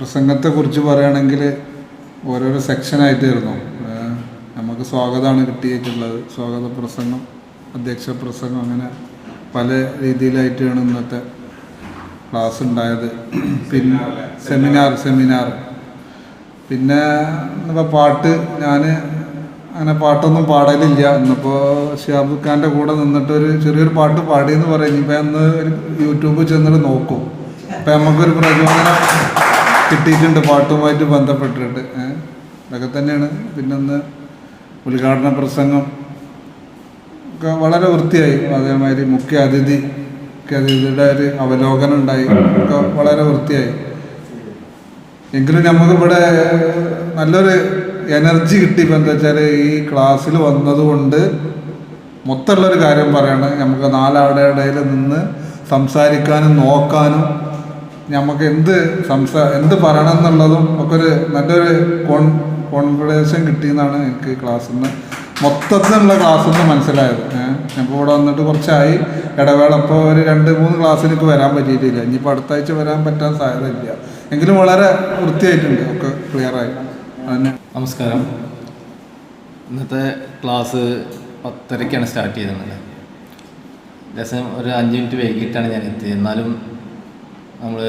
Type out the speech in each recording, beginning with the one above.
പ്രസംഗത്തെക്കുറിച്ച് പറയുകയാണെങ്കിൽ ഓരോരോ സെക്ഷനായിട്ടായിരുന്നു നമുക്ക് സ്വാഗതമാണ് കിട്ടിയിട്ടുള്ളത്. സ്വാഗത പ്രസംഗം അധ്യക്ഷ പ്രസംഗം അങ്ങനെ പല രീതിയിലായിട്ടാണ് ഇന്നത്തെ ക്ലാസ് ഉണ്ടായത്. പിന്നെ സെമിനാർ സെമിനാർ പിന്നെ ഇന്നിപ്പോൾ പാട്ട് ഞാൻ അങ്ങനെ പാട്ടൊന്നും പാടലില്ല. ഇന്നിപ്പോൾ ഷിയാബ് ഖാന്റെ കൂടെ നിന്നിട്ട് ഒരു ചെറിയൊരു പാട്ട് പാടിയെന്ന് പറയും. ഇനിയിപ്പോൾ അന്ന് ഒരു യൂട്യൂബിൽ ചെന്നിട്ട് നോക്കും. അപ്പം നമുക്കൊരു പ്രചോദനം കിട്ടിയിട്ടുണ്ട് പാട്ടുമായിട്ട് ബന്ധപ്പെട്ടിട്ട് ഇതൊക്കെ തന്നെയാണ്. പിന്നെ ഒന്ന് ഉദ്ഘാടന പ്രസംഗം ഒക്കെ വളരെ വൃത്തിയായി. അതേമാതിരി മുഖ്യ അതിഥി അതിഥിയുടെ ഒരു അവലോകനം ഉണ്ടായി. ഒക്കെ വളരെ വൃത്തിയായി. എങ്കിലും നമുക്കിവിടെ നല്ലൊരു എനർജി കിട്ടി. ഇപ്പം എന്താ വെച്ചാൽ ഈ ക്ലാസ്സിൽ വന്നതുകൊണ്ട് മൊത്തമുള്ളൊരു കാര്യം പറയാണ്. നമുക്ക് നാലാളുടെ ഇടയിൽ നിന്ന് സംസാരിക്കാനും നോക്കാനും നമുക്ക് എന്ത് സംസാ എന്ത് പറയണം എന്നുള്ളതും ഒക്കെ ഒരു നല്ലൊരു കോൺ കോൺഫിഡൻസും കിട്ടിയെന്നാണ് എനിക്ക് ക്ലാസ്സിൽ നിന്ന് മൊത്തത്തിലുള്ള ക്ലാസ്സിൽ നിന്ന് മനസ്സിലായത് ഞാൻ ഇവിടെ വന്നിട്ട് കുറച്ചായി. ഇടവേള ഇപ്പോൾ ഒരു രണ്ട് മൂന്ന് ക്ലാസ്സിൽ എനിക്ക് വരാൻ പറ്റിയിട്ടില്ല. ഇനിയിപ്പോൾ അടുത്ത ആഴ്ച വരാൻ പറ്റാൻ സാധ്യതയില്ല. എങ്കിലും വളരെ വൃത്തിയായിട്ടുണ്ട്. ഒക്കെ ക്ലിയറായി അതന്നെ. നമസ്കാരം. ഇന്നത്തെ ക്ലാസ് പത്തരയ്ക്കാണ് സ്റ്റാർട്ട് ചെയ്തത്. രസം ഒരു അഞ്ച് മിനിറ്റ് വൈകിട്ടാണ് ഞാൻ എത്തിയത്. എന്നാലും നമ്മൾ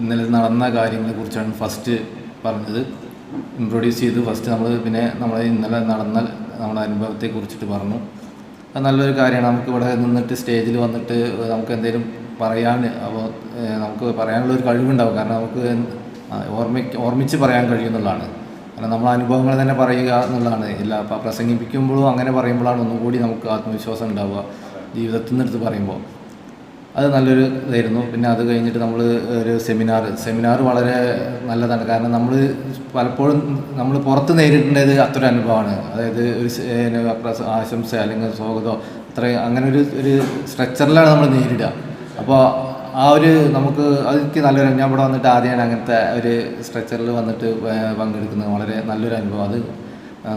ഇന്നലെ നടന്ന കാര്യങ്ങളെ കുറിച്ചാണ് ഫസ്റ്റ് പറഞ്ഞത്. ഇൻട്രൊഡ്യൂസ് ചെയ്തു. ഫസ്റ്റ് നമ്മൾ പിന്നെ നമ്മൾ ഇന്നലെ നടന്ന നമ്മുടെ അനുഭവത്തെ കുറിച്ചിട്ട് പറഞ്ഞു. അത് നല്ലൊരു കാര്യമാണ്. നമുക്ക് ഇവിടെ നിന്നിട്ട് സ്റ്റേജിൽ വന്നിട്ട് നമുക്ക് എന്തെങ്കിലും പറയാൻ അപ്പോൾ നമുക്ക് പറയാനുള്ള ഒരു കഴിവുണ്ടാവും. കാരണം നമുക്ക് ഓർമ്മ ഓർമ്മിച്ച് പറയാൻ കഴിയുന്നുള്ളതാണ്. കാരണം നമ്മൾ അനുഭവങ്ങൾ തന്നെ പറയുക എന്നുള്ളതാണ്. ഇല്ല അപ്പോൾ പ്രസംഗിപ്പിക്കുമ്പോഴും അങ്ങനെ പറയുമ്പോഴാണ് ഒന്നുകൂടി നമുക്ക് ആത്മവിശ്വാസം ഉണ്ടാവുക. ജീവിതത്തിൽ നിന്നെടുത്ത് പറയുമ്പോൾ. അത് നല്ലൊരു ഇതായിരുന്നു. പിന്നെ അത് കഴിഞ്ഞിട്ട് നമ്മൾ ഒരു സെമിനാർ സെമിനാർ വളരെ നല്ലതാണ്. കാരണം നമ്മൾ പലപ്പോഴും നമ്മൾ പുറത്ത് നേരിടേണ്ടത് അത്ര അനുഭവമാണ്. അതായത് ഒരു ആശംസ അല്ലെങ്കിൽ സ്വാഗതമോ അത്ര അങ്ങനെ ഒരു ഒരു സ്ട്രക്ചറിലാണ് നമ്മൾ നേരിടുക. അപ്പോൾ ആ ഒരു നമുക്ക് അതെനിക്ക് നല്ലൊരു ഞാൻ ഇവിടെ വന്നിട്ട് ആദ്യമാണ് അങ്ങനത്തെ ഒരു സ്ട്രക്ചറിൽ വന്നിട്ട് പങ്കെടുക്കുന്നത്. വളരെ നല്ലൊരു അനുഭവം. അത്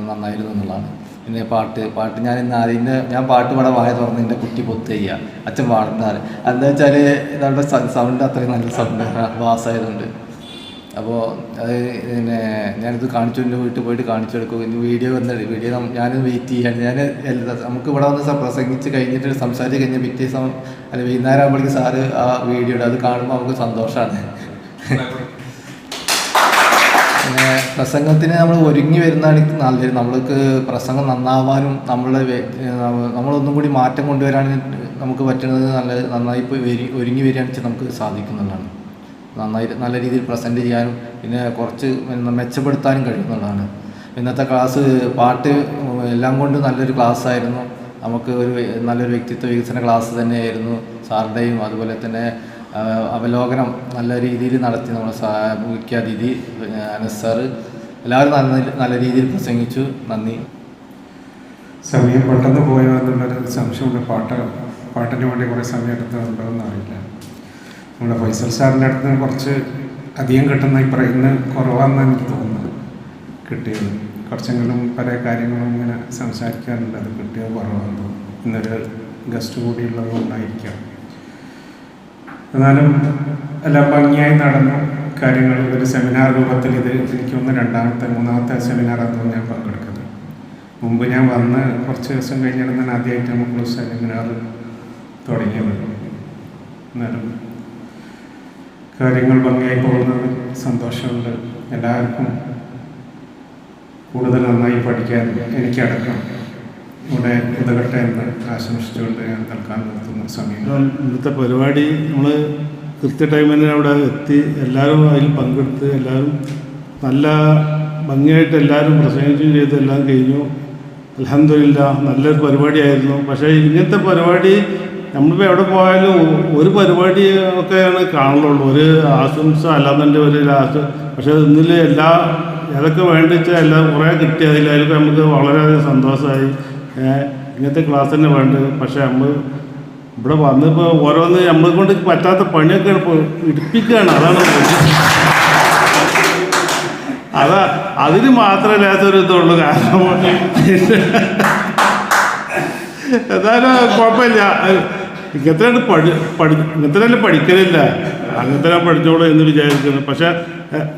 നന്നായിരുന്നു എന്നുള്ളതാണ്. പിന്നെ പാട്ട് പാട്ട് ഞാൻ ഇന്ന് അതിന്റെ ഞാൻ പാട്ട് പാടാൻ വായ തുറന്ന് എന്റെ കുട്ടി പൊത്ത് ചെയ്യുക. അച്ഛൻ പാടുന്നതാണ്. എന്താ വെച്ചാൽ നമ്മുടെ സൗണ്ട് അത്രയും നല്ല സൗണ്ട് ബാസായതുകൊണ്ട് അപ്പോൾ അത് പിന്നെ ഞാനിത് കാണിച്ചു എന്റെ വീട്ടിൽ പോയിട്ട് കാണിച്ചു കൊടുക്കും. ഇനി വീഡിയോ വന്നത്. വീഡിയോ ഞാൻ വെയിറ്റ് ചെയ്യാണ്. ഞാൻ നമുക്ക് ഇവിടെ വന്ന് പ്രസംഗിച്ച് കഴിഞ്ഞിട്ട് സംസാരിച്ച് കഴിഞ്ഞാൽ പിറ്റേ സമയം അല്ല വൈകുന്നേരം ആകുമ്പോഴേക്കും സാറ് ആ വീഡിയോ ഇടും. അത് കാണുമ്പോൾ നമുക്ക് സന്തോഷമാണ് പ്രസംഗത്തിന് നമ്മൾ ഒരുങ്ങി വരുന്നതാണ് നല്ലത്. നമ്മൾക്ക് പ്രസംഗം നന്നാവാനും നമ്മളെ നമ്മളൊന്നും കൂടി മാറ്റം കൊണ്ടുവരാനും നമുക്ക് പറ്റുന്നത് നല്ല നന്നായി ഒരുങ്ങി വരികയാണ് വെച്ചാൽ നമുക്ക് സാധിക്കുന്നുള്ളതാണ്. നന്നായി നല്ല രീതിയിൽ പ്രസന്റ് ചെയ്യാനും പിന്നെ കുറച്ച് മെച്ചപ്പെടുത്താനും കഴിയുന്നതാണ് ഇന്നത്തെ ക്ലാസ് പാട്ട് എല്ലാം കൊണ്ടും നല്ലൊരു ക്ലാസ് ആയിരുന്നു. നമുക്ക് ഒരു നല്ലൊരു വ്യക്തിത്വ വികസന ക്ലാസ് തന്നെയായിരുന്നു സാറിന്റെയും അതുപോലെ തന്നെ അവലോകനം നല്ല രീതിയിൽ നടത്തി നമ്മൾ സാ- മുഖ്യാതിഥി അനസ് സാറ് എല്ലാവരും നല്ല നല്ല രീതിയിൽ പ്രസംഗിച്ചു. നന്ദി. സമയം പെട്ടെന്ന് പോയോ എന്നുള്ളൊരു സംശയമുണ്ട്. പാട്ട് പാട്ടിന് വേണ്ടി കുറേ സമയം എടുത്തുണ്ടോ എന്ന് അറിയില്ല നമ്മുടെ ഫൈസൽ സാറിന്റെ അടുത്ത് കുറച്ച് അധികം കിട്ടുന്ന ഈ പറയുന്ന കുറവാണെന്ന് എനിക്ക് തോന്നുന്നു. കിട്ടിയത്. കുറച്ചെങ്കിലും പല കാര്യങ്ങളും ഇങ്ങനെ സംസാരിക്കാറുണ്ട് അത് കിട്ടിയത് കുറവാണെന്ന് ഇന്നൊരു ഗസ്റ്റ് കൂടിയുള്ളത് കൊണ്ടായിരിക്കാം എന്നാലും എല്ലാം ഭംഗിയായി നടന്നു. കാര്യങ്ങൾ ഒരു സെമിനാർ രൂപത്തിൽ ഇത് എനിക്കൊന്ന് രണ്ടാമത്തെ മൂന്നാമത്തെ സെമിനാറാണെന്ന് ഞാൻ പങ്കെടുക്കുന്നത് മുമ്പ് ഞാൻ വന്ന് കുറച്ച് ദിവസം കഴിഞ്ഞാണ് ആദ്യമായിട്ട് നമുക്ക് സെമിനാർ തുടങ്ങിയത്. എന്നാലും കാര്യങ്ങൾ ഭംഗിയായി പോകുന്നത് സന്തോഷമുണ്ട്. എല്ലാവർക്കും കൂടുതൽ നന്നായി പഠിക്കാൻ എനിക്കടക്കം ഇവിടെ ഉതകട്ടെ എന്ന് ആശംസിച്ചുകൊണ്ട് ഞാൻ തൽക്കാലം നിർത്തുന്ന. സമയം. ഇന്നത്തെ പരിപാടി നമ്മൾ കൃത്യ ടൈമിന് അവിടെ എത്തി എല്ലാവരും അതിൽ പങ്കെടുത്ത് എല്ലാവരും നല്ല ഭംഗിയായിട്ട് എല്ലാവരും പ്രസംഗിക്കുകയും ചെയ്ത് എല്ലാം കഴിഞ്ഞു. അലഹമില്ല നല്ലൊരു പരിപാടിയായിരുന്നു. പക്ഷേ ഇങ്ങനത്തെ പരിപാടി നമ്മളിപ്പോൾ എവിടെ പോയാലും ഒരു പരിപാടി ഒക്കെയാണ് കാണുള്ളൂ. ഒരു ആശംസ അല്ലാതെ ഒരു ലാസ്റ്റ്. പക്ഷേ ഇന്നിൽ എല്ലാ ഏതൊക്കെ വേണ്ടി വെച്ചാൽ എല്ലാം കുറേ കിട്ടി. നമുക്ക് വളരെയധികം സന്തോഷമായി. ഇങ്ങനത്തെ ക്ലാസ് തന്നെ വേണ്ടത്. പക്ഷേ നമ്മൾ ഇവിടെ വന്നിപ്പോൾ ഓരോന്ന് നമ്മളെ കൊണ്ട് പറ്റാത്ത പണിയൊക്കെ ഇടിപ്പിക്കുകയാണ് അതാണ്. അതാ അതിന് മാത്രമേ ലേശൊരു ഇതുള്ളൂ കാരണം എന്തായാലും കുഴപ്പമില്ല. ഇങ്ങനത്തെ പഠി പഠി ഇങ്ങനത്തെ പഠിക്കലില്ല. അങ്ങനത്തെ ഞാൻ പഠിച്ചോളൂ എന്ന് വിചാരിക്കുന്നു. പക്ഷേ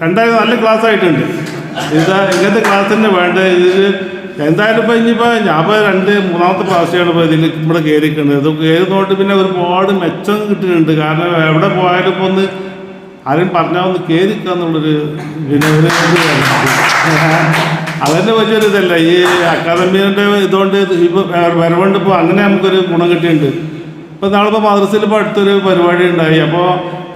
എന്തായാലും നല്ല ക്ലാസ് ആയിട്ടുണ്ട്. ഇതാ ഇങ്ങനത്തെ ക്ലാസ് തന്നെ വേണ്ട ഇതിൽ എന്തായാലും ഇപ്പം ഇനിയിപ്പോൾ ഞാൻ ഇപ്പോൾ രണ്ട് മൂന്നാമത്തെ പ്രാവശ്യമാണ് ഇപ്പോൾ ഇതിൽ ഇവിടെ കയറിക്കുന്നത് ഇത് കയറുന്നതുകൊണ്ട് പിന്നെ ഒരുപാട് മെച്ചം കിട്ടുന്നുണ്ട് കാരണം എവിടെ പോയാലും ഇപ്പോൾ ഒന്ന് ആരും പറഞ്ഞാൽ ഒന്ന് കയറിക്കുക എന്നുള്ളൊരു അതന്നെ വലിയൊരു ഇതല്ല. ഈ അക്കാദമിയുടെ ഇതുകൊണ്ട് ഇപ്പോൾ വരവുണ്ട് ഇപ്പോൾ അങ്ങനെ നമുക്കൊരു ഗുണം കിട്ടിയിട്ടുണ്ട്. ഇപ്പോൾ നാളിപ്പോൾ മദ്രസയിൽ ഇപ്പോൾ അടുത്തൊരു പരിപാടി ഉണ്ടായി. അപ്പോൾ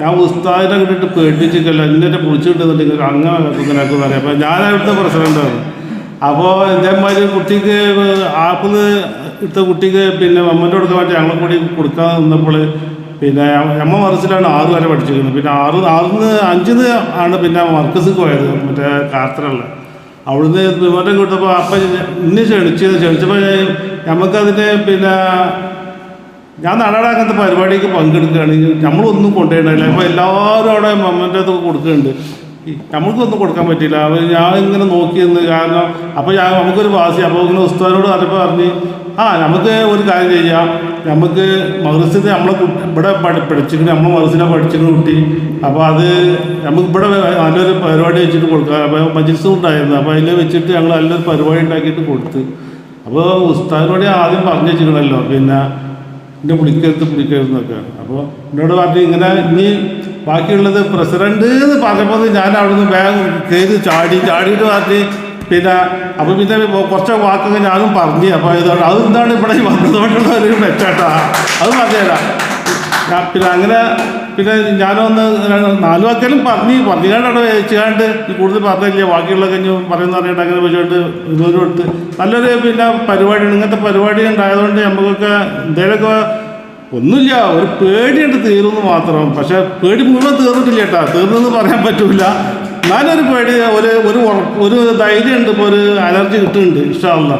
ഞാൻ ഉസ്താദിനെ കിട്ടിയിട്ട് പേടിച്ചിട്ടില്ല എന്നെ വിളിച്ചിട്ടുണ്ടെന്നുണ്ടെങ്കിൽ അങ്ങനെ അങ്ങനെ അപ്പോൾ ഞാൻ അവിടുത്തെ പ്രസിഡന്റാണ് അപ്പോൾ ഇതേമാതിരി കുട്ടിക്ക് ആപ്പിൾ ഇട്ട കുട്ടിക്ക് പിന്നെ അമ്മന്റെ കൊടുക്കാൻ വേണ്ടി ഞങ്ങളെ കൂടി കൊടുക്കാൻ നിന്നപ്പോൾ പിന്നെ അമ്മ മറിച്ചിലാണ് ആറ് വരെ പഠിച്ചിരിക്കുന്നത്. പിന്നെ ആറ് ആറിന്ന് അഞ്ചിന്ന് ആണ് പിന്നെ മർക്കസ് പോയത് മറ്റേ കാർത്തലുള്ള അവിടുന്ന് വിവരം കിട്ടപ്പോൾ അപ്പം ഇന്ന് ക്ഷണിച്ച് ക്ഷണിച്ചപ്പോൾ നമുക്കതിന്റെ പിന്നെ ഞാൻ നാടാടെ അങ്ങനത്തെ പരിപാടിക്ക് പങ്കെടുക്കുകയാണെങ്കിൽ നമ്മളൊന്നും കൊണ്ടുപോയിട്ടില്ല. അപ്പോൾ എല്ലാവരും അവിടെ മമ്മന്റെ അടുത്ത് കൊടുക്കുന്നുണ്ട്. ഈ നമ്മൾക്കൊന്നും കൊടുക്കാൻ പറ്റില്ല അവർ ഞാൻ ഇങ്ങനെ നോക്കിയെന്ന് കാരണം അപ്പോൾ ഞാൻ നമുക്കൊരു വാസി അപ്പോൾ ഇങ്ങനെ ഉസ്താദിനോട് പറഞ്ഞപ്പോൾ പറഞ്ഞ് ആ നമുക്ക് ഒരു കാര്യം ചെയ്യാം. നമുക്ക് മദ്രസത്തിൽ നമ്മളെ ഇവിടെ പഠി പഠിച്ചിട്ട് നമ്മൾ മദ്രസിനെ പഠിച്ചിട്ട് കുട്ടി അപ്പോൾ അത് നമുക്ക് ഇവിടെ നല്ലൊരു പരിപാടി വെച്ചിട്ട് കൊടുക്കാം. അപ്പോൾ മജിൽസും ഉണ്ടായിരുന്നു. അപ്പോൾ അതിൽ വെച്ചിട്ട് ഞങ്ങൾ നല്ലൊരു പരിപാടി ഉണ്ടാക്കിയിട്ട് കൊടുത്ത്. അപ്പോൾ ഉസ്താദിനോട് ആദ്യം പറഞ്ഞു വെച്ചിട്ടുണ്ടല്ലോ പിന്നെ എന്നെ വിളിക്കരുത് വിളിക്കരുതെന്നൊക്കെ അപ്പോൾ എന്നോട് പറഞ്ഞു ഇങ്ങനെ ഇനി ബാക്കിയുള്ളത് പ്രസിഡന്റ് എന്ന് പറഞ്ഞപ്പോൾ ഞാൻ അവിടുന്ന് ബാഗ് കയറി ചാടി ചാടിയിട്ട് പറഞ്ഞ് പിന്നെ അപ്പം പിന്നെ കുറച്ച് വാക്കൊക്കെ ഞാനും പറഞ്ഞു. അപ്പോൾ ഇതാണ് അതെന്താണ് ഇവിടെ ഈ വന്നതുകൊണ്ടുള്ള ഒരു മെച്ചാട്ടാ. അത് പറഞ്ഞുതരാം. ഞാൻ പിന്നെ അങ്ങനെ പിന്നെ ഞാനൊന്ന് നാല് വാക്കെല്ലാം പറഞ്ഞു. പറഞ്ഞുകൊണ്ട് അവിടെ വെച്ചുകൊണ്ട് കൂടുതൽ പറഞ്ഞില്ല ബാക്കിയുള്ള കഴിഞ്ഞ് പറയുന്ന അറിയണ്ട. അങ്ങനെ വെച്ചുകൊണ്ട് ഇതൊരു എടുത്ത് നല്ലൊരു പിന്നെ പരിപാടിയാണ്. ഇങ്ങനത്തെ പരിപാടി ഉണ്ടായതുകൊണ്ട് നമുക്കൊക്കെ എന്തെങ്കിലുമൊക്കെ ഒന്നുമില്ല ഒരു പേടിയുണ്ട് തീർന്നു മാത്രം. പക്ഷെ പേടി മുഴുവൻ തീർന്നിട്ടില്ല കേട്ടാ. തീർന്നെന്ന് പറയാൻ പറ്റൂല. നല്ലൊരു പേടി ഒരു ഒരു ഒരു ധൈര്യമുണ്ട് ഇപ്പോൾ ഒരു അലർജി കിട്ടുന്നുണ്ട് ഇഷ്ടമല്ല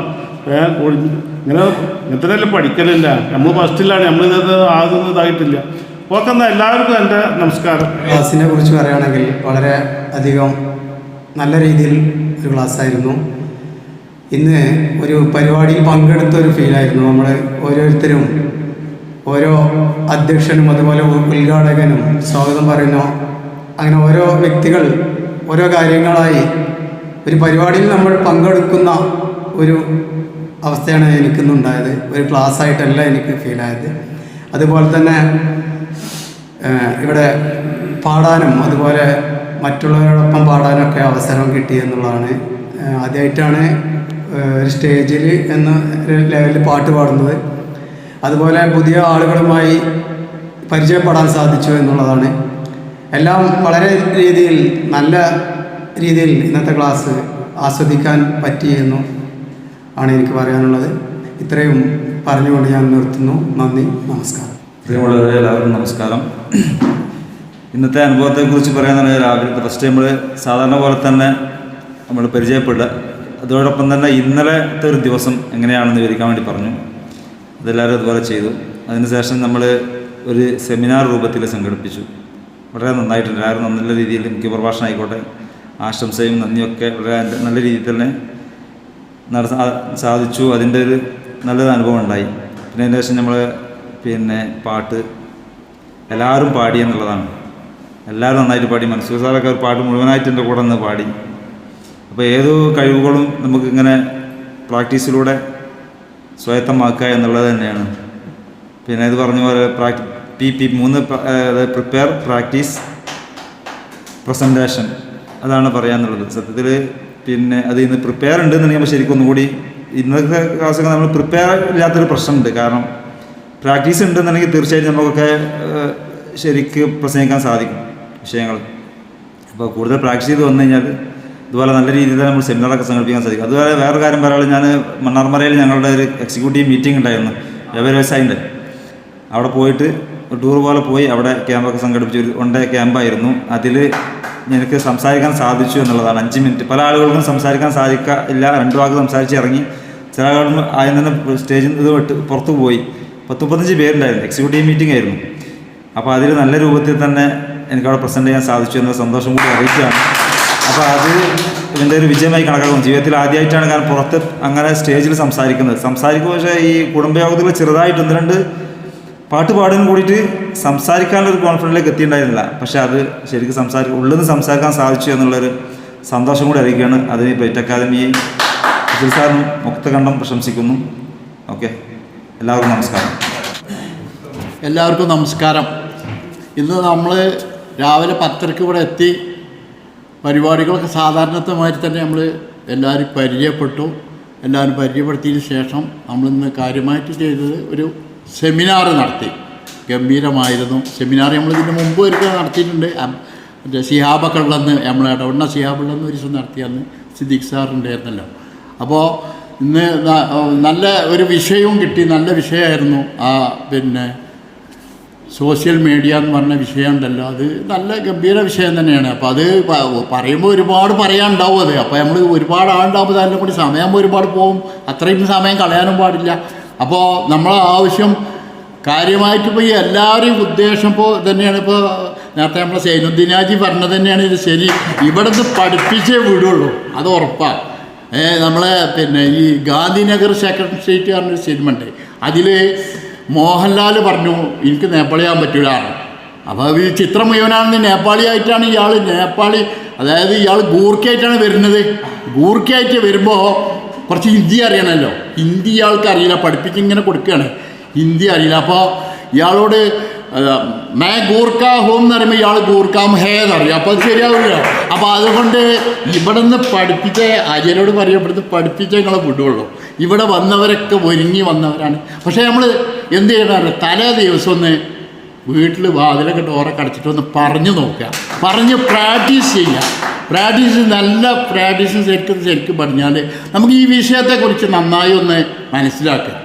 ഇങ്ങനെ ഇങ്ങനത്തെ പഠിക്കലില്ല. നമ്മൾ ഫസ്റ്റിലാണ് നമ്മൾ നമ്മളിത് ആദ്യം ഇതായിട്ടില്ല. ഓക്കെ എന്നാൽ എല്ലാവർക്കും എന്റെ നമസ്കാരം. ക്ലാസ്സിനെ കുറിച്ച് പറയുകയാണെങ്കിൽ വളരെ അധികം നല്ല രീതിയിൽ ഒരു ക്ലാസ്സായിരുന്നു. ഇന്ന് ഒരു പരിപാടിയിൽ പങ്കെടുത്ത ഒരു ഫീലായിരുന്നു നമ്മൾ ഓരോരുത്തരും ഓരോ അധ്യക്ഷനും അതുപോലെ ഉദ്ഘാടകനും സ്വാഗതം പറയുന്നു. അങ്ങനെ ഓരോ വ്യക്തികൾ ഓരോ കാര്യങ്ങളായി ഒരു പരിപാടിയിൽ നമ്മൾ പങ്കെടുക്കുന്ന ഒരു അവസ്ഥയാണ് എനിക്കിന്നുണ്ടായത്. ഒരു ക്ലാസ് ആയിട്ടല്ല എനിക്ക് ഫീലായത്. അതുപോലെ തന്നെ ഇവിടെ പാടാനും അതുപോലെ മറ്റുള്ളവരോടൊപ്പം പാടാനൊക്കെ അവസരം കിട്ടി എന്നുള്ളതാണ്. ആദ്യമായിട്ടാണ് ഒരു സ്റ്റേജിൽ എന്ന ലെവലിൽ പാട്ട് പാടുന്നത്. അതുപോലെ പുതിയ ആളുകളുമായി പരിചയപ്പെടാൻ സാധിച്ചു എന്നുള്ളതാണ്. എല്ലാം വളരെ രീതിയിൽ നല്ല രീതിയിൽ ഇന്നത്തെ ക്ലാസ് ആസ്വദിക്കാൻ പറ്റി എന്നു ആണ് എനിക്ക് പറയാനുള്ളത്. ഇത്രയും പറഞ്ഞുകൊണ്ട് ഞാൻ നിർത്തുന്നു. നന്ദി നമസ്കാരം. പ്രിയമുള്ളവരെ എല്ലാവർക്കും നമസ്കാരം. ഇന്നത്തെ അനുഭവത്തെക്കുറിച്ച് പറയാനാണ് രാവിലെ ഫസ്റ്റ് നമ്മൾ സാധാരണ പോലെ തന്നെ നമ്മൾ പരിചയപ്പെടുക. അതോടൊപ്പം തന്നെ ഇന്നലത്തെ ഒരു ദിവസം എങ്ങനെയാണെന്ന് വിവരിക്കാൻ വേണ്ടി പറഞ്ഞു. അതെല്ലാവരും അതുപോലെ ചെയ്തു. അതിനുശേഷം നമ്മൾ ഒരു സെമിനാർ രൂപത്തിൽ സംഘടിപ്പിച്ചു. വളരെ നന്നായിട്ടുണ്ട്. എല്ലാവരും നല്ല രീതിയിൽ മുഖ്യ പ്രഭാഷണം ആയിക്കോട്ടെ. ആശംസയും നന്ദിയൊക്കെ വളരെ നല്ല രീതിയിൽ തന്നെ സാധിച്ചു. അതിന്റെ ഒരു നല്ലൊരു അനുഭവം ഉണ്ടായി. പിന്നെ അതിന് ശേഷം നമ്മൾ പിന്നെ പാട്ട് എല്ലാവരും പാടി എന്നുള്ളതാണ്. എല്ലാവരും നന്നായിട്ട് പാടി. മനസ്സൂർ സാറൊക്കെ ഒരു പാട്ട് മുഴുവനായിട്ട് എന്റെ കൂടെ നിന്ന് പാടി. അപ്പോൾ ഏത് കഴിവുകളും നമുക്കിങ്ങനെ പ്രാക്ടീസിലൂടെ സ്വായത്തമാക്കുക എന്നുള്ളത് തന്നെയാണ്. പിന്നെ ഇത് പറഞ്ഞ പോലെ പ്രാക്ടി പി മൂന്ന് പ്രിപ്പയർ പ്രാക്ടീസ് പ്രസന്റേഷൻ അതാണ് പറയാനുള്ളത് സത്യത്തിൽ പിന്നെ അത് ഇന്ന് പ്രിപ്പയർ ഉണ്ടെന്നുണ്ടെങ്കിൽ പറയുമ്പോൾ ശരിക്കും ഒന്നുകൂടി ഇന്നത്തെ ക്ലാസ്സൊക്കെ നമ്മൾ പ്രിപ്പയർ ഇല്ലാത്തൊരു പ്രശ്നമുണ്ട്. കാരണം പ്രാക്ടീസ് ഉണ്ടെന്നുണ്ടെങ്കിൽ തീർച്ചയായിട്ടും നമുക്കൊക്കെ ശരിക്ക് പ്രസംഗിക്കാൻ സാധിക്കും വിഷയങ്ങൾ. അപ്പോൾ കൂടുതൽ പ്രാക്ടീസ് ചെയ്ത് വന്നു കഴിഞ്ഞാൽ ഇതുപോലെ നല്ല രീതിയിൽ തന്നെ നമ്മൾ സെമിനാറൊക്കെ സംഘടിപ്പിക്കാൻ സാധിക്കും. അതുപോലെ വേറെ കാര്യം പറയാനുള്ളത് ഞാൻ മണ്ണാർമലയിൽ ഞങ്ങളുടെ ഒരു എക്സിക്യൂട്ടീവ് മീറ്റിംഗ് ഉണ്ടായിരുന്നു. വ്യവസായിന്റെ അവിടെ പോയിട്ട് ഒരു ടൂർ പോലെ പോയി അവിടെ ക്യാമ്പൊക്കെ സംഘടിപ്പിച്ചു ഒരു വൺ ക്യാമ്പായിരുന്നു അതിൽ എനിക്ക് സംസാരിക്കാൻ സാധിച്ചു എന്നുള്ളതാണ്. അഞ്ച് മിനിറ്റ് പല ആളുകൾക്കും സംസാരിക്കാൻ സാധിക്കില്ല രണ്ട് വാക്ക് സംസാരിച്ച് ഇറങ്ങി. ചില ആളുകൾ ആദ്യം തന്നെ സ്റ്റേജിൽ ഇത് വിട്ട് പുറത്തു പോയി. പത്ത് മുപ്പത്തഞ്ച് പേരുണ്ടായിരുന്നു എക്സിക്യൂട്ടീവ് മീറ്റിംഗ് ആയിരുന്നു. അപ്പോൾ അതിൽ നല്ല രൂപത്തിൽ തന്നെ എനിക്കവിടെ പ്രസന്റ് ചെയ്യാൻ സാധിച്ചു എന്ന സന്തോഷം കൂടി അറിയിക്കുകയാണ്. അപ്പോൾ അത് ഇതിന്റെ ഒരു വിജയമായി കണക്കാക്കുന്നു. ജീവിതത്തിൽ ആദ്യമായിട്ടാണ് കാരണം പുറത്ത് അങ്ങനെ സ്റ്റേജിൽ സംസാരിക്കുന്നത്. സംസാരിക്കുമ്പോൾ പക്ഷേ ഈ കുടുംബയോഗത്തിൽ ചെറുതായിട്ട് ഒന്ന് രണ്ട് പാട്ട് പാടാൻ കൂടിയിട്ട് സംസാരിക്കാനുള്ള ഒരു കോൺഫിഡന്റിലേക്ക് എത്തിയിട്ടുണ്ടായിരുന്നില്ല. പക്ഷേ അത് ശരിക്കും സംസാരിക്കും ഉള്ളിൽ നിന്ന് സംസാരിക്കാൻ സാധിച്ചു എന്നുള്ളൊരു സന്തോഷം കൂടി അറിയിക്കുകയാണ്. അതിന് പെറ്റ് അക്കാദമിയെ അഖിൽ സാറിനും മുക്തകണ്ഠം പ്രശംസിക്കുന്നു. ഓക്കെ. എല്ലാവർക്കും നമസ്കാരം. എല്ലാവർക്കും നമസ്കാരം. ഇന്ന് നമ്മൾ രാവിലെ പത്തരക്ക് ഇവിടെ എത്തി പരിപാടികളൊക്കെ സാധാരണത്തെ മാതിരി തന്നെ നമ്മൾ എല്ലാവരും പരിചയപ്പെട്ടു. എല്ലാവരും പരിചയപ്പെടുത്തിയതിന് ശേഷം നമ്മളിന്ന് കാര്യമായിട്ട് ചെയ്തത് ഒരു സെമിനാർ നടത്തി. ഗംഭീരമായിരുന്നു. സെമിനാർ നമ്മൾ ഇതിന് മുമ്പ് ഒരിക്കൽ നടത്തിയിട്ടുണ്ട്. മറ്റേ സിഹാബൊക്കെ നമ്മളെ ഇടവണ്ണ സിഹാബുള്ളന്ന് ഒരു ദിവസം നടത്തിയന്ന് സിദ്ദിഖ് സാറുണ്ടായിരുന്നല്ലോ അപ്പോൾ ഇന്ന് നല്ല ഒരു വിഷയവും കിട്ടി. നല്ല വിഷയമായിരുന്നു ആ പിന്നെ സോഷ്യൽ മീഡിയ എന്ന് പറഞ്ഞ വിഷയം ഉണ്ടല്ലോ അത് നല്ല ഗംഭീര വിഷയം തന്നെയാണ്. അപ്പോൾ അത് പറയുമ്പോൾ ഒരുപാട് പറയാനുണ്ടാവും അത്. അപ്പോൾ നമ്മൾ ഒരുപാട് ആളുണ്ടാകുമ്പോൾ അതിനെ കൂടി സമയം ഒരുപാട് പോകും. അത്രയും സമയം കളയാനും പാടില്ല. അപ്പോൾ നമ്മളെ ആവശ്യം കാര്യമായിട്ട് ഇപ്പോൾ ഈ എല്ലാവരെയും ഉദ്ദേശം ഇപ്പോൾ തന്നെയാണ്. ഇപ്പോൾ നേരത്തെ നമ്മളെ സൈനുദ്ദീനാജി പറഞ്ഞത് തന്നെയാണ് ഇത് ശരി. ഇവിടുന്ന് പഠിപ്പിച്ചേ വിടുള്ളൂ. അത് ഉറപ്പാണ്. നമ്മളെ പിന്നെ ഈ ഗാന്ധിനഗർ സെക്രട്ടറി സ്റ്റേറ്റ് പറഞ്ഞൊരു സിനിമ ഉണ്ട്. അതിൽ മോഹൻലാൽ പറഞ്ഞു എനിക്ക് നേപ്പാളിയാൻ പറ്റൂല അപ്പോൾ ഈ ചിത്രം മുഴുവനാണെന്ന് നേപ്പാളിയായിട്ടാണ് ഇയാൾ നേപ്പാളി അതായത് ഇയാൾ ഗൂർക്കയായിട്ടാണ് വരുന്നത്. ഗൂർക്കയായിട്ട് വരുമ്പോൾ കുറച്ച് ഹിന്ദി അറിയണമല്ലോ. ഹിന്ദി ഇയാൾക്ക് അറിയില്ല പഠിപ്പിച്ച് ഇങ്ങനെ കൊടുക്കുകയാണ്. ഹിന്ദി അറിയില്ല. അപ്പോൾ ഇയാളോട് മേ ഗൂർക്ക ഹോം എന്ന് പറയുമ്പോൾ ഇയാൾ ഗൂർക്കാം ഹേ എന്നറിയാം അപ്പോൾ അത് ശരിയാവില്ല. അപ്പോൾ അതുകൊണ്ട് ഇവിടെ നിന്ന് പഠിപ്പിച്ച അജയനോട് പറയും ഇവിടുന്ന് പഠിപ്പിച്ച ഞങ്ങളെ വിടുള്ളൂ. ഇവിടെ വന്നവരൊക്കെ ഒരുങ്ങി വന്നവരാണ്. പക്ഷേ നമ്മൾ എന്ത് ചെയ്യണം തലേ ദിവസം ഒന്ന് വീട്ടിൽ വാതിലൊക്കെ ഡോറൊക്കെ അടച്ചിട്ട് ഒന്ന് പറഞ്ഞു നോക്കുക. പറഞ്ഞ് പ്രാക്ടീസ് ചെയ്യുക. പ്രാക്ടീസ് നല്ല പ്രാക്ടീസ് ശരിക്കും ശരിക്കും പറഞ്ഞാൽ നമുക്ക് ഈ വിഷയത്തെക്കുറിച്ച് നന്നായി ഒന്ന് മനസ്സിലാക്കുക.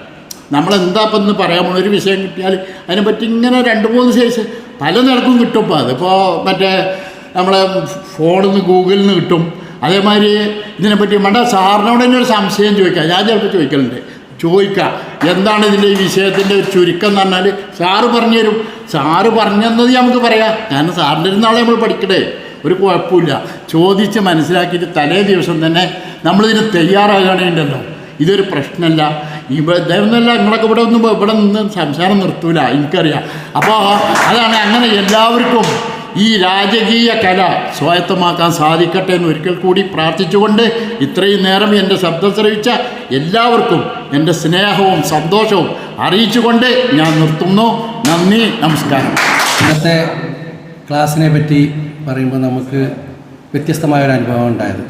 നമ്മളെന്താ ഇപ്പം പറയാൻ പോകുന്ന ഒരു വിഷയം കിട്ടിയാൽ അതിനെപ്പറ്റി ഇങ്ങനെ രണ്ട് മൂന്ന് സൈസ് പല നിരക്കും കിട്ടും ഇപ്പോൾ അതിപ്പോൾ മറ്റേ നമ്മളെ ഫോണിൽ നിന്ന് ഗൂഗിളിൽ നിന്ന് കിട്ടും. അതേമാതിരി ഇതിനെപ്പറ്റി വേണ്ട സാറിനോട് തന്നെ ഒരു സംശയം ചോദിക്കാം. ഞാൻ ചിലപ്പോൾ ചോദിക്കലുണ്ട്. ചോദിക്കാം എന്താണ് ഇതിന്റെ ഈ വിഷയത്തിന്റെ ഒരു ചുരുക്കം എന്ന് പറഞ്ഞാൽ സാറ് പറഞ്ഞു തരും സാറ് പറഞ്ഞെന്നത് നമുക്ക് പറയാം. കാരണം സാറിന്റെ ഇരുന്നാളെ നമ്മൾ പഠിക്കണേ ഒരു കുഴപ്പമില്ല. ചോദിച്ച് മനസ്സിലാക്കിയിട്ട് തലേ ദിവസം തന്നെ നമ്മളിതിന് തയ്യാറാകണേണ്ടല്ലോ ഇതൊരു പ്രശ്നമല്ല. ഇവിടെ ദൈവമല്ല നിങ്ങളൊക്കെ ഇവിടെ ഒന്നും ഇവിടെ നിന്ന് സംസാരം നിർത്തൂല എനിക്കറിയാം. അപ്പോൾ അതാണ് അങ്ങനെ എല്ലാവർക്കും ഈ രാജകീയ കല സ്വായത്തമാക്കാൻ സാധിക്കട്ടെ എന്ന് ഒരിക്കൽ കൂടി പ്രാർത്ഥിച്ചുകൊണ്ട് ഇത്രയും നേരം എന്റെ ശബ്ദം ശ്രവിച്ച എല്ലാവർക്കും എന്റെ സ്നേഹവും സന്തോഷവും അറിയിച്ചുകൊണ്ട് ഞാൻ നിർത്തുന്നു. നന്ദി നമസ്കാരം. ഇന്നത്തെ ക്ലാസ്സിനെ പറ്റി പറയുമ്പോൾ നമുക്ക് വ്യത്യസ്തമായ ഒരു അനുഭവം ഉണ്ടായത്.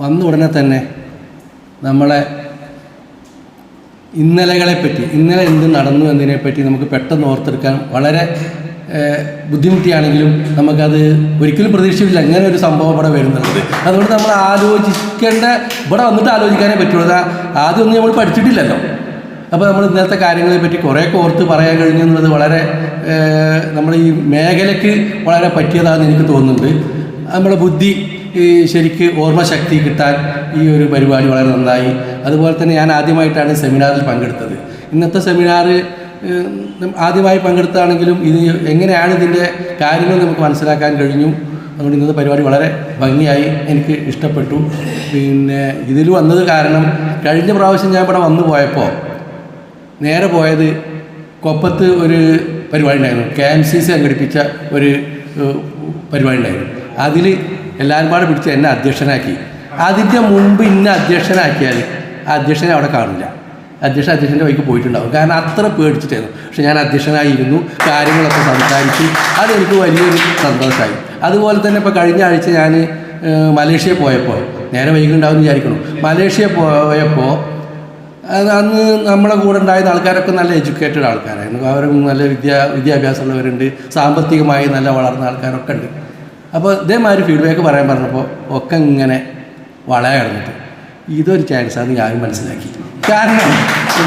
വന്ന ഉടനെ തന്നെ നമ്മളെ ഇന്നലകളെപ്പറ്റി ഇന്നലെ എന്ത് നടന്നു എന്നതിനെപ്പറ്റി നമുക്ക് പെട്ടെന്ന് ഓർത്തെടുക്കാൻ വളരെ ബുദ്ധിമുട്ടിയാണെങ്കിലും നമുക്കത് ഒരിക്കലും പ്രതീക്ഷിച്ചില്ല. ഇങ്ങനെ ഒരു സംഭവം ഇവിടെ വരുന്നുള്ളത് അതുകൊണ്ട് നമ്മൾ ആലോചിക്കേണ്ട ഇവിടെ വന്നിട്ട് ആലോചിക്കാനേ പറ്റുള്ളൂ. ആദ്യമൊന്നും ആദ്യം നമ്മൾ പഠിച്ചിട്ടില്ലല്ലോ. അപ്പോൾ നമ്മൾ ഇന്നത്തെ കാര്യങ്ങളെ പറ്റി കുറേ ഓർത്ത് പറയാൻ കഴിഞ്ഞു എന്നുള്ളത് വളരെ നമ്മൾ ഈ മേഖലയ്ക്ക് വളരെ പറ്റിയതാണെന്ന് എനിക്ക് തോന്നുന്നുണ്ട്. നമ്മുടെ ബുദ്ധി ശരിക്ക് ഓർമ്മശക്തി കിട്ടാൻ ഈ ഒരു പരിപാടി വളരെ നന്നായി. അതുപോലെ തന്നെ ഞാൻ ആദ്യമായിട്ടാണ് സെമിനാറിൽ പങ്കെടുത്തത്. ഇന്നത്തെ സെമിനാർ ആദ്യമായി പങ്കെടുത്താണെങ്കിലും ഇത് എങ്ങനെയാണ് ഇതിന്റെ കാര്യങ്ങൾ നമുക്ക് മനസ്സിലാക്കാൻ കഴിഞ്ഞു? അതുകൊണ്ട് ഇന്നത്തെ പരിപാടി വളരെ ഭംഗിയായി എനിക്ക് ഇഷ്ടപ്പെട്ടു. പിന്നെ ഇതിൽ വന്നത് കാരണം കഴിഞ്ഞ പ്രാവശ്യം ഞാൻ ഇവിടെ വന്നു പോയപ്പോൾ നേരെ പോയത് കൊപ്പത്ത് ഒരു പരിപാടി ഉണ്ടായിരുന്നു. കെ എം സി സി സംഘടിപ്പിച്ച ഒരു പരിപാടി ഉണ്ടായിരുന്നു. അതിൽ എല്ലാവരും പാടെ പിടിച്ച് എന്നെ അധ്യക്ഷനാക്കി. അതിന്റെ മുൻപ് ഇന്ന അധ്യക്ഷനാക്കിയാൽ ആ അധ്യക്ഷനെ അവിടെ കാണില്ല അധ്യക്ഷൻ അധ്യക്ഷന്റെ വഴിക്ക് പോയിട്ടുണ്ടാവും. കാരണം അത്ര പേടിച്ചിട്ടായിരുന്നു. പക്ഷെ ഞാൻ അധ്യക്ഷനായിരുന്നു. കാര്യങ്ങളൊക്കെ സംസാരിച്ചു. അതെനിക്ക് വലിയൊരു സന്തോഷമായി അതുപോലെ തന്നെ ഇപ്പോൾ കഴിഞ്ഞ ആഴ്ച ഞാൻ മലേഷ്യ പോയപ്പോൾ നേരെ വൈകുണ്ടാവും വിചാരിക്കണം മലേഷ്യ പോയപ്പോൾ അന്ന് നമ്മുടെ കൂടെ ഉണ്ടായിരുന്ന ആൾക്കാരൊക്കെ നല്ല എഡ്യൂക്കേറ്റഡ് ആൾക്കാരായിരുന്നു. അവർ നല്ല വിദ്യാ വിദ്യാഭ്യാസമുള്ളവരുണ്ട്. സാമ്പത്തികമായി നല്ല വളർന്ന ആൾക്കാരൊക്കെ ഉണ്ട്. അപ്പോൾ ഇതേമാതിരി ഫീഡ്ബാക്ക് പറയാൻ പറഞ്ഞപ്പോൾ ഒക്കെ ഇങ്ങനെ വളയ കിടന്നിട്ട് ഇതൊരു ചാൻസാണെന്ന് ഞാനും മനസ്സിലാക്കി. കാരണം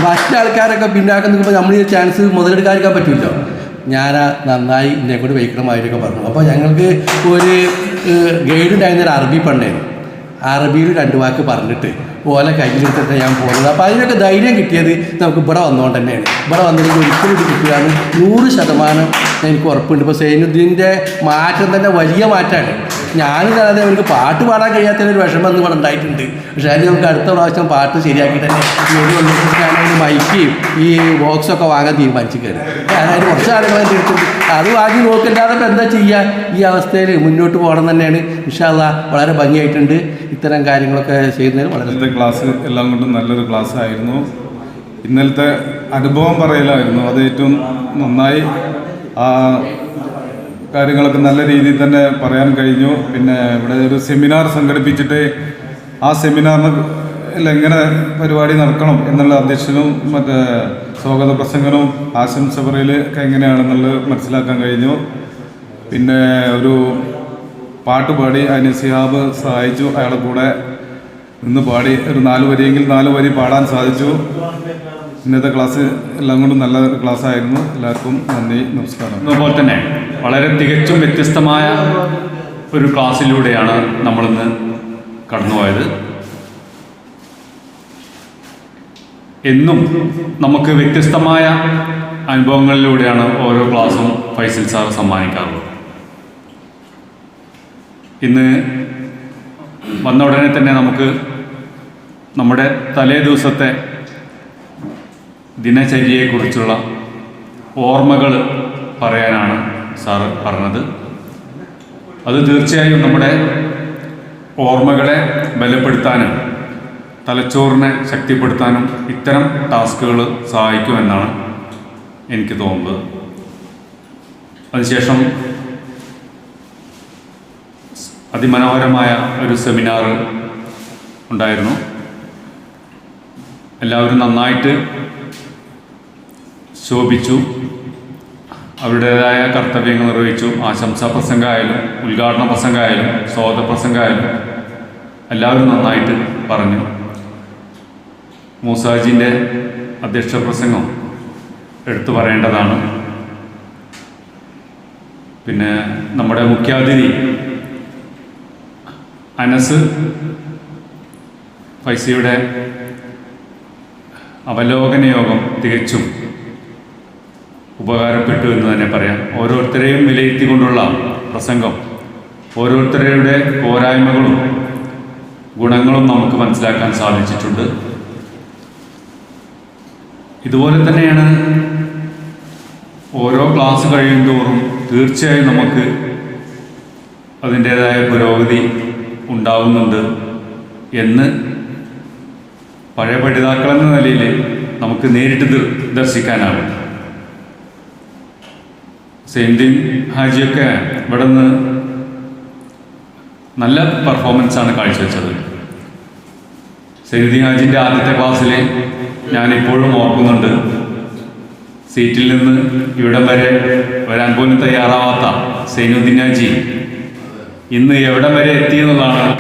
മറ്റു ആൾക്കാരൊക്കെ പിന്നാക്കം നിൽക്കുമ്പോൾ നമ്മൾ ഈ ചാൻസ് മുതലെടുക്കാതിരിക്കാൻ പറ്റുമല്ലോ ഞാൻ നന്നായി എന്നെ കൂടി വയ്ക്കണമായിരിക്കും പറഞ്ഞു. അപ്പോൾ ഞങ്ങൾക്ക് ഒരു ഗൈഡ് ഉണ്ടായിരുന്ന ഒരു അറബി പണ്ടായിരുന്നു അറബിയിൽ രണ്ട് വാക്ക് പറഞ്ഞിട്ട് ഓലെ കയ്യിലെടുത്തിട്ട് ഞാൻ പോകുന്നത് അപ്പോൾ അതിനൊക്കെ ധൈര്യം കിട്ടിയത് നമുക്ക് ഇവിടെ വന്നുകൊണ്ട് തന്നെയാണ്. ഇവിടെ വന്നിട്ട് ഒരിക്കലും ഇത് കിട്ടുകയാണ് നൂറ് ശതമാനം എനിക്ക് ഉറപ്പുണ്ട്. ഇപ്പോൾ സൈനുദ്ദീന്റെ മാറ്റം തന്നെ വലിയ മാറ്റമാണ്. ഞാനും കാണാതെ അവർക്ക് പാട്ട് പാടാൻ കഴിയാത്തതിനൊരു വിഷമം എന്ന് ഉണ്ടായിട്ടുണ്ട്. പക്ഷേ അതിന് നമുക്ക് അടുത്ത പ്രാവശ്യം പാട്ട് ശരിയാക്കി തന്നെ ഞാനതിന് മൈക്കും ഈ ബോക്സൊക്കെ വാങ്ങാൻ തീരുമാനിച്ചു കയറി ഞാനതിന് കുറച്ച് ആളുകളെ എടുത്തിട്ടുണ്ട് അത് വാങ്ങി നോക്കല്ലാതെ ഇപ്പം എന്താ ചെയ്യുക ഈ അവസ്ഥയിൽ മുന്നോട്ട് പോകണം തന്നെയാണ്. ഇൻഷാല്ല വളരെ ഭംഗിയായിട്ടുണ്ട്. ഇത്തരം കാര്യങ്ങളൊക്കെ ചെയ്യുന്നതിന് വളരെ ക്ലാസ് എല്ലാം കൊണ്ടും നല്ലൊരു ക്ലാസ് ആയിരുന്നു. ഇന്നലത്തെ അനുഭവം പറയലായിരുന്നു. അത് ഏറ്റവും നന്നായി കാര്യങ്ങളൊക്കെ നല്ല രീതിയിൽ തന്നെ പറയാൻ കഴിഞ്ഞു. പിന്നെ ഇവിടെ ഒരു സെമിനാർ സംഘടിപ്പിച്ചിട്ട് ആ സെമിനാറിന് എങ്ങനെ പരിപാടി നടക്കണം എന്നുള്ള അധ്യക്ഷനും മറ്റേ സ്വാഗത പ്രസംഗനും ആശംസ പറയലൊക്കെ എങ്ങനെയാണെന്നുള്ളത് മനസ്സിലാക്കാൻ കഴിഞ്ഞു. പിന്നെ ഒരു പാട്ട് പാടി അതിന് സിഹാബ് സഹായിച്ചു. അയാളുടെ കൂടെ നിന്ന് പാടി ഒരു നാല് വരിയെങ്കിൽ നാല് വരി പാടാൻ സാധിച്ചു. ഇന്നത്തെ ക്ലാസ് എല്ലാം കൊണ്ടും നല്ല ക്ലാസ് ആയിരുന്നു. എല്ലാവർക്കും നന്ദി നമസ്കാരം. അതുപോലെ തന്നെ വളരെ തികച്ചും വ്യത്യസ്തമായ ഒരു ക്ലാസ്സിലൂടെയാണ് നമ്മളിന്ന് കടന്നുപോയത്. എന്നും നമുക്ക് വ്യത്യസ്തമായ അനുഭവങ്ങളിലൂടെയാണ് ഓരോ ക്ലാസ്സും ഫൈസൽ സാർ സമ്മാനിക്കാറുള്ളത്. ഇന്ന് വന്ന ഉടനെ തന്നെ നമുക്ക് നമ്മുടെ തലേ ദിവസത്തെ ദിനചര്യയെക്കുറിച്ചുള്ള ഓർമ്മകൾ പറയാനാണ് സാറ് പറഞ്ഞത്. അത് തീർച്ചയായും നമ്മുടെ ഓർമ്മകളെ ബലപ്പെടുത്താനും തലച്ചോറിനെ ശക്തിപ്പെടുത്താനും ഇത്തരം ടാസ്കുകൾ സഹായിക്കുമെന്നാണ് എനിക്ക് തോന്നുന്നത്. അതിനുശേഷം അതിമനോഹരമായ ഒരു സെമിനാർ ഉണ്ടായിരുന്നു. എല്ലാവരും നന്നായിട്ട് ശോഭിച്ചു. അവരുടേതായ കർത്തവ്യങ്ങൾ നിർവഹിച്ചു. ആശംസാ പ്രസംഗമായാലും ഉദ്ഘാടന പ്രസംഗമായാലും സ്വാഗത പ്രസംഗമായാലും എല്ലാവരും നന്നായിട്ട് പറഞ്ഞു. മൂസാജിന്റെ അധ്യക്ഷ പ്രസംഗം എടുത്തു പറയേണ്ടതാണ്. പിന്നെ നമ്മുടെ മുഖ്യാതിഥി അനസ് ഫൈസിയുടെ അവലോകന യോഗം തികച്ചും ഉപകാരപ്പെട്ടു എന്ന് തന്നെ പറയാം. ഓരോരുത്തരെയും വിലയിരുത്തിക്കൊണ്ടുള്ള പ്രസംഗം ഓരോരുത്തരുടെ പോരായ്മകളും ഗുണങ്ങളും നമുക്ക് മനസ്സിലാക്കാൻ സാധിച്ചിട്ടുണ്ട്. ഇതുപോലെ തന്നെയാണ് ഓരോ ക്ലാസ് കഴിയുന്തോറും തീർച്ചയായും നമുക്ക് അതിന്റേതായ പുരോഗതി ഉണ്ടാവുന്നുണ്ട് എന്ന് പഴയ പഠിതാക്കളെന്ന നിലയിൽ നമുക്ക് നേരിട്ട് ദർശിക്കാനാവും സെയിന്റിൻ ഹാജിയൊക്കെ ഇവിടെ നിന്ന് നല്ല പെർഫോമൻസാണ് കാഴ്ചവെച്ചത്. സെയ്ദി ഹാജിന്റെ ആദ്യത്തെ ക്ലാസ്സിൽ ഞാനിപ്പോഴും ഓർക്കുന്നുണ്ട്. സീറ്റിൽ നിന്ന് ഇവിടം വരെ വരാൻ പോലും തയ്യാറാവാത്ത സൈനുദ്ദീൻ ഹാജി. ഇന്ന് എവിടം വരെ എത്തിയെന്നുള്ളതാണ്